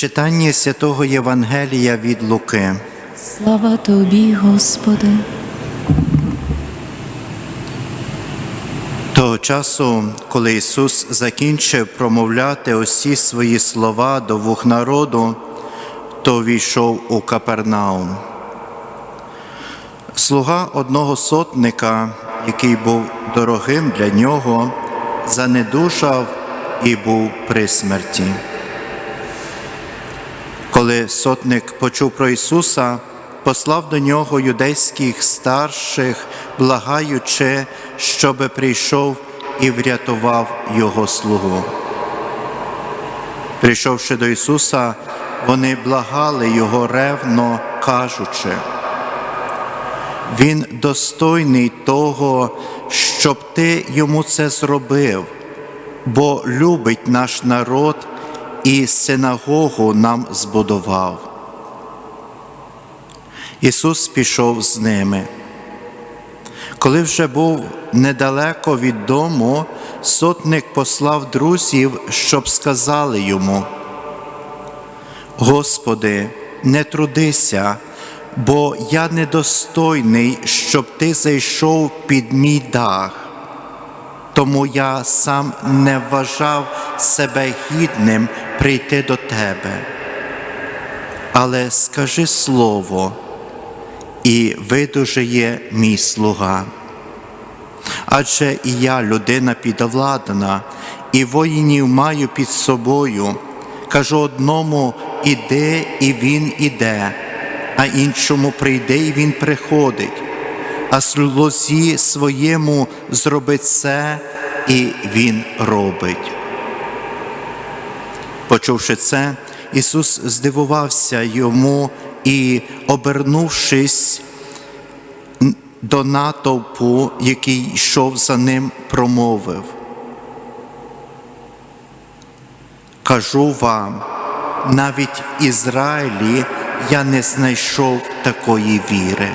Читання святого Євангелія від Луки. Слава тобі, Господи. Того часу, коли Ісус закінчив промовляти усі свої слова до вух народу, то війшов у Капернаум. Слуга одного сотника, який був дорогим для нього, занедужав і був при смерті. Коли сотник почув про Ісуса, послав до нього юдейських старших, благаючи, щоби прийшов і врятував його слугу. Прийшовши до Ісуса, вони благали Його ревно, кажучи, Він достойний того, щоб Ти йому це зробив, бо любить наш народ і синагогу нам збудував. Ісус пішов з ними. Коли вже був недалеко від дому, сотник послав друзів, щоб сказали йому: Господи, не трудися, бо я недостойний, щоб ти зайшов під мій дах. Тому я сам не вважав себе гідним прийти до тебе. Але скажи слово, і видужає мій слуга. Адже і я людина підвладна, і воїнів маю під собою. Кажу одному іди, і він іде, а іншому прийде, і він приходить, а слузі своєму зробить це, і він робить. Почувши це, Ісус здивувався йому і, обернувшись до натовпу, який йшов за ним, промовив. Кажу вам, навіть в Ізраїлі я не знайшов такої віри.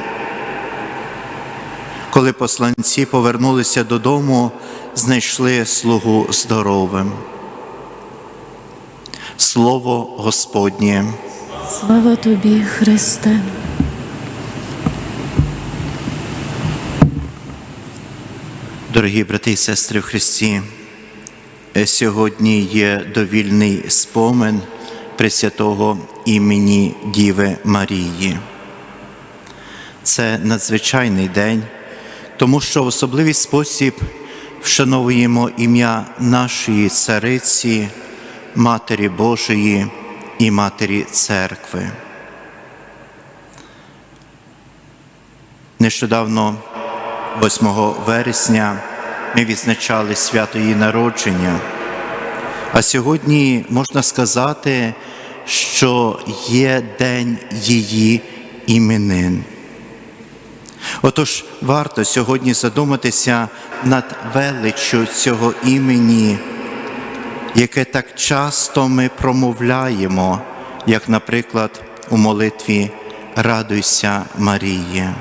Коли посланці повернулися додому, знайшли слугу здоровим. Слово Господнє. Слава тобі, Христе. Дорогі брати і сестри в Христі, е, сьогодні є довільний спомин Пресвятого імені Діви Марії. Це надзвичайний день, тому що в особливий спосіб вшановуємо ім'я нашої цариці, Матері Божої і Матері Церкви. Нещодавно 8 вересня ми відзначали свято її народження, а сьогодні можна сказати, що є день її іменин. Отож, варто сьогодні задуматися над величчю цього імені, яке так часто ми промовляємо, як, наприклад, у молитві Радуйся, Маріє.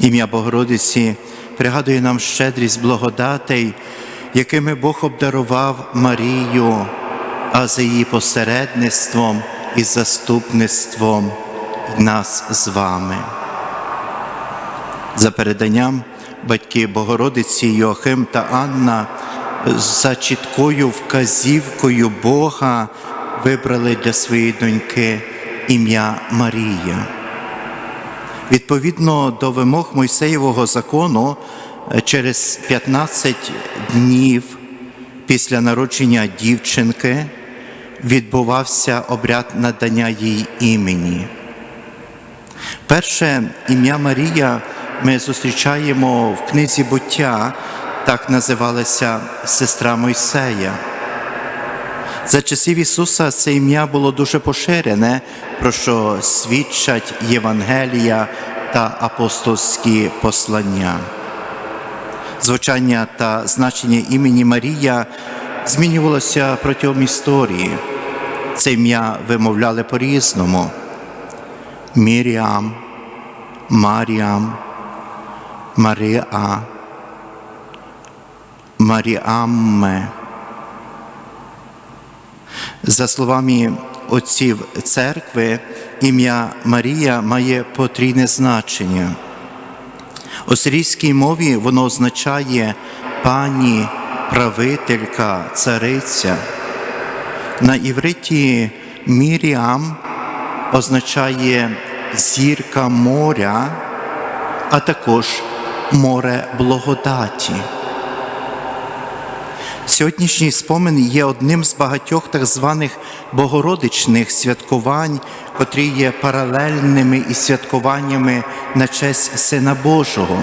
Ім'я Богородиці пригадує нам щедрість благодатей, якими Бог обдарував Марію, а за її посередництвом і заступництвом нас з вами. За переданням батьки Богородиці Йоахим та Анна за чіткою вказівкою Бога вибрали для своєї доньки ім'я Марія. Відповідно до вимог Мойсеєвого закону, е, через 15 днів після народження дівчинки відбувався обряд надання їй імені. Перше ім'я Марія ми зустрічаємо в книзі буття, так називалася сестра Мойсея. За часів Ісуса це ім'я було дуже поширене, про що свідчать Євангелія та апостольські послання. Звучання та значення імені Марія змінювалося протягом історії. Це ім'я вимовляли по-різному: Міріам, Маріам, Маріа, Маріамме. За словами отців церкви, ім'я Марія має потрійне значення. У сирійській мові воно означає пані, правителька, цариця. На івриті Міріам означає зірка моря, а також море благодаті. Сьогоднішній спомин є одним з багатьох так званих богородичних святкувань, котрі є паралельними із святкуваннями на честь Сина Божого.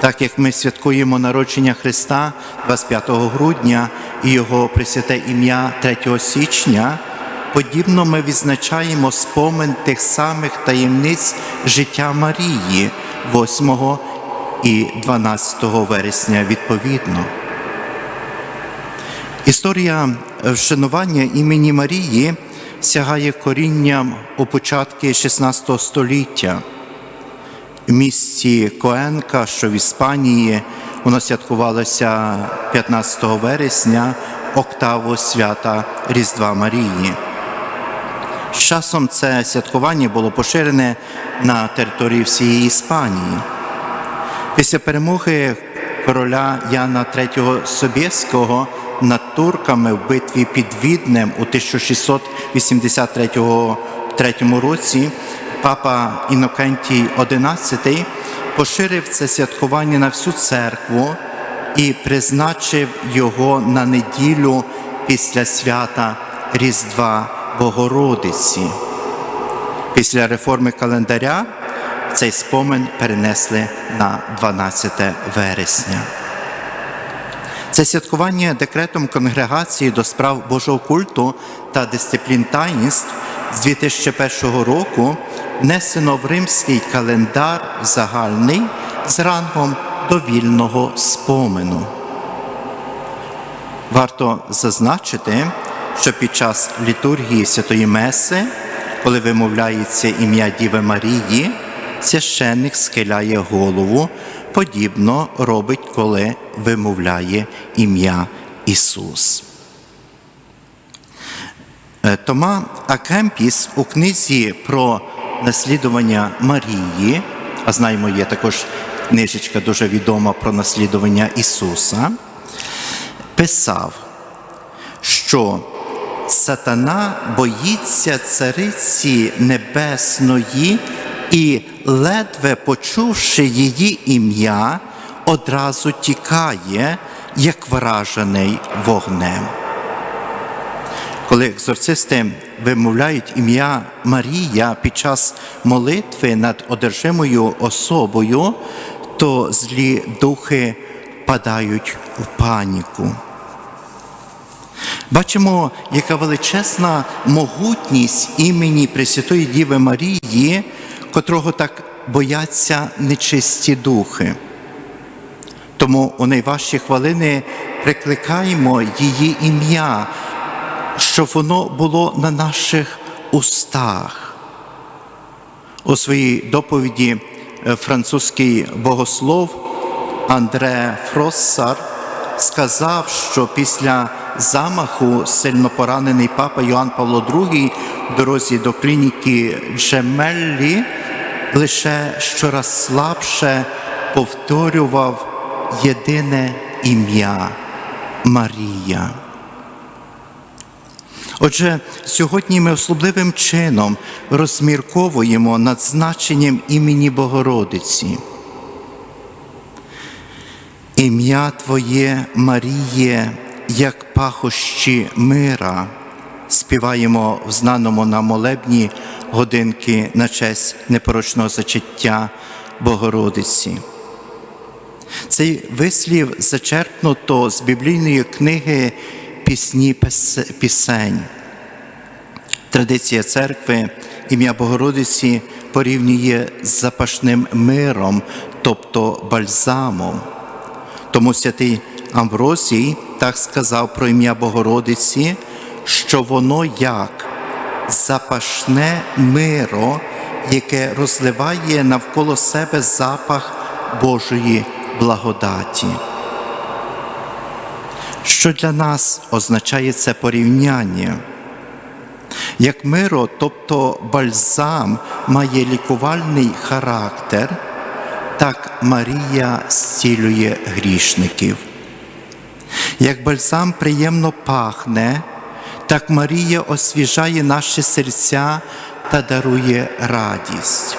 Так як ми святкуємо народження Христа 25 грудня і Його пресвяте ім'я 3 січня, подібно ми відзначаємо спомин тих самих таємниць життя Марії 8 і 12 вересня відповідно. Історія вшанування імені Марії сягає корінням у початки XVI століття. В місті Коенка, що в Іспанії, воно святкувалося 15 вересня, октаву свята Різдва Марії. З часом це святкування було поширене на території всієї Іспанії. Після перемоги короля Яна III Собєського турками в битві під Віднем у 1683 році папа Інокентій XI поширив це святкування на всю церкву і призначив його на неділю після свята Різдва Богородиці. Після реформи календаря цей спомин перенесли на 12 вересня. Це святкування декретом Конгрегації до справ Божого культу та дисциплін таїнств з 2001 року внесено в римський календар загальний з рангом довільного спомину. Варто зазначити, що під час літургії Святої Меси, коли вимовляється ім'я Діви Марії, священник схиляє голову, подібно робить, коли вимовляє ім'я Ісус. Е, Тома Акемпіс у книзі про наслідування Марії, а знаємо, є також книжечка дуже відома про наслідування Ісуса, писав, що сатана боїться цариці небесної і, ледве почувши її ім'я, одразу тікає, як вражений вогнем. Коли екзорцисти вимовляють ім'я Марія під час молитви над одержимою особою, то злі духи впадають в паніку. Бачимо, яка величезна могутність імені Пресвятої Діви Марії, котрого так бояться нечисті духи. Тому у найважчі хвилини прикликаємо її ім'я, щоб воно було на наших устах. У своїй доповіді е, французький богослов Андре Фроссар сказав, що після замаху сильно поранений папа Йоанн Павло II в дорозі до клініки Джемеллі лише щораз слабше повторював єдине ім'я Марія. Отже, сьогодні ми особливим чином розмірковуємо над значенням імені Богородиці. Ім'я Твоє, Маріє, як пахощі мира, співаємо в знаному на молебні годинки на честь непорочного зачаття Богородиці. Цей вислів зачерпнуто з біблійної книги Пісні пісень. Традиція церкви ім'я Богородиці порівнює з запашним миром, тобто бальзамом. Тому святий Амвросій так сказав про ім'я Богородиці, що воно як запашне миро, яке розливає навколо себе запах Божої благодаті. Що для нас означає це порівняння? Як миро, тобто бальзам, має лікувальний характер, так Марія зцілює грішників. Як бальзам приємно пахне, так Марія освіжає наші серця та дарує радість.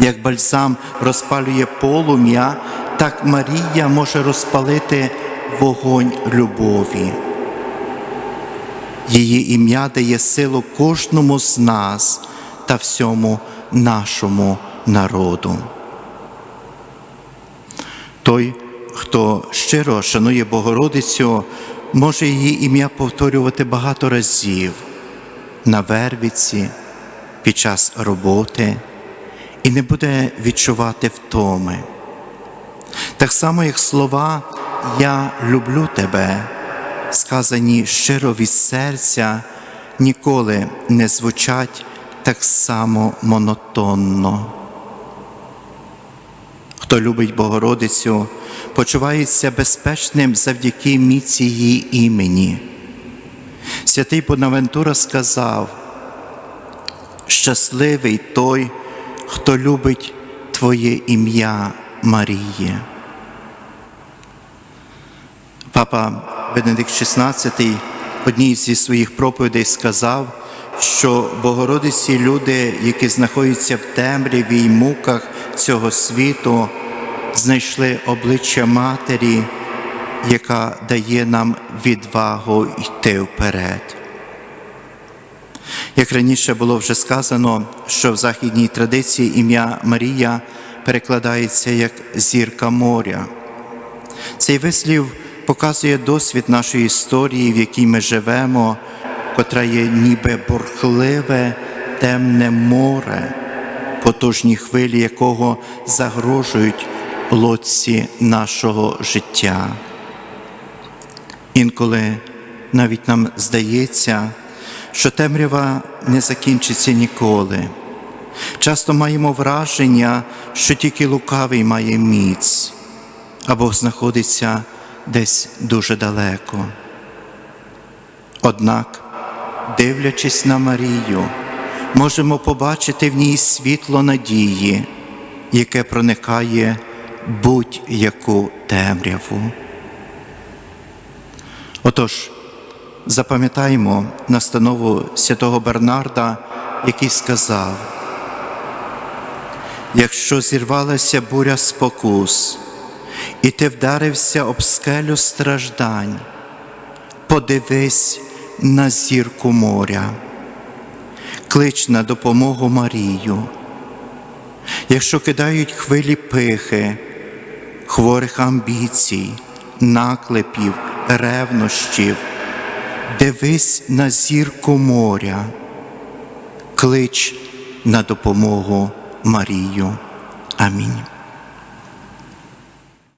Як бальзам розпалює полум'я, так Марія може розпалити вогонь любові. Її ім'я дає силу кожному з нас та всьому нашому народу. Той, хто щиро шанує Богородицю, може її ім'я повторювати багато разів на вервіці, під час роботи і не буде відчувати втоми. Так само, як слова Я люблю тебе, сказані щиро від серця, ніколи не звучать так само монотонно. Хто любить Богородицю, почувається безпечним завдяки міці її імені. Святий Бонавентура сказав, щасливий той, хто любить Твоє ім'я Маріє. Папа Бенедикт XVI одній зі своїх проповідей сказав, що Богородиці люди, які знаходяться в темряві й муках цього світу, знайшли обличчя Матері, яка дає нам відвагу йти вперед. Як раніше було вже сказано, що в західній традиції ім'я Марія перекладається як зірка моря. Цей вислів показує досвід нашої історії, в якій ми живемо, котра є ніби бурхливе, темне море, потужні хвилі якого загрожують лодці нашого життя. Інколи навіть нам здається, що темрява не закінчиться ніколи. Часто маємо враження, що тільки лукавий має міць або знаходиться десь дуже далеко. Однак, дивлячись на Марію, можемо побачити в ній світло надії, яке проникає будь-яку темряву. Отож, запам'ятаємо настанову святого Бернарда, який сказав, якщо зірвалася буря спокус, і ти вдарився об скелю страждань, подивись на зірку моря, клич на допомогу Марію. Якщо кидають хвилі пихи, хворих амбіцій, наклепів, ревнощів, дивись на зірку моря, клич на допомогу Марію. Амінь.